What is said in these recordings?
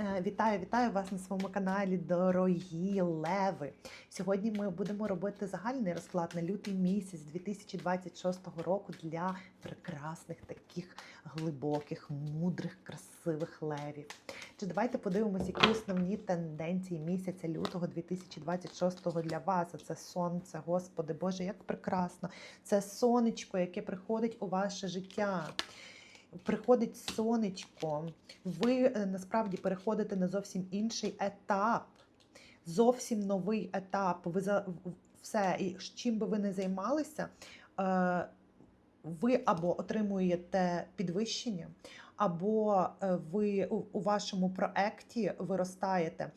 Е, Вітаю, вітаю вас на своєму каналі, дорогі леви. Сьогодні ми будемо робити загальний розклад на лютий місяць 2026 року для прекрасних таких глибоких, мудрих, красивих левів. Чи давайте подивимося, які основні тенденції місяця лютого 2026 для вас. Це сонце, Господи Боже, як прекрасно! Це сонечко, яке приходить у ваше життя. Приходить сонечко, ви е, насправді переходите на зовсім інший етап, зовсім новий етап. Ви за все, і чим би ви не займалися, е, ви або отримуєте підвищення, або е, ви у, вашому проекті виростаєте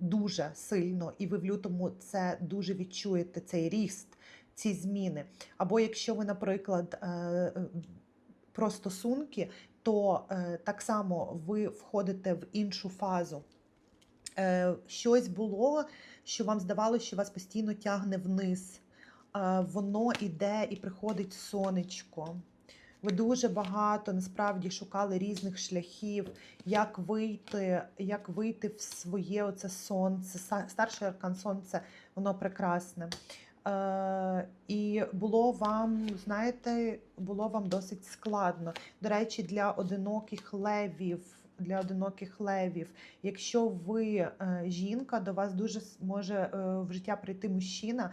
дуже сильно, і ви в лютому це дуже відчуєте, цей ріст, ці зміни. Або якщо ви, наприклад, про стосунки, то е, так само ви входите в іншу фазу. Е, щось було, що вам здавалося, що вас постійно тягне вниз. Е, воно іде і приходить сонечко. Ви дуже багато насправді шукали різних шляхів, як вийти, як вийти в своє оце сонце. Старший аркан сонце, воно прекрасне. Е, і було вам, знаєте, було вам досить складно. До речі, для одиноких левів, для одиноких левів, якщо ви е, жінка, до вас дуже може е, в життя прийти мужчина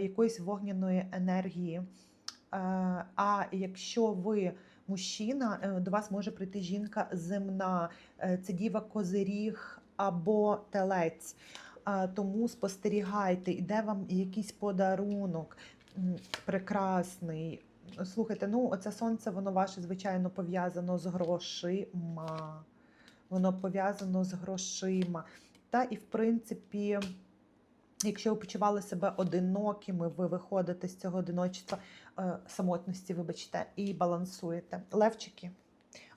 якоїсь вогняної енергії. А якщо ви мужчина, до вас може прийти жінка земна, це діва козиріг або телець. Тому спостерігайте, іде вам якийсь подарунок прекрасний. Слухайте, ну оце сонце, воно ваше, звичайно, пов'язано з грошима. Воно пов'язано з грошима. Та і в принципі, якщо ви почували себе одинокими, ви виходите з цього одиночества, е, самотності, вибачте, і балансуєте. Левчики,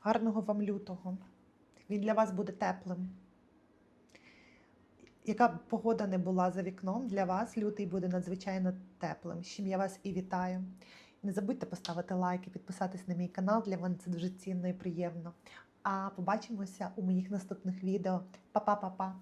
гарного вам лютого. Він для вас буде теплим. Яка б погода не була за вікном, для вас лютий буде надзвичайно теплим. З чим я вас і вітаю. Не забудьте поставити лайк і підписатись на мій канал. Для мене це дуже цінно і приємно. А побачимося у моїх наступних відео. Па-па-па-па!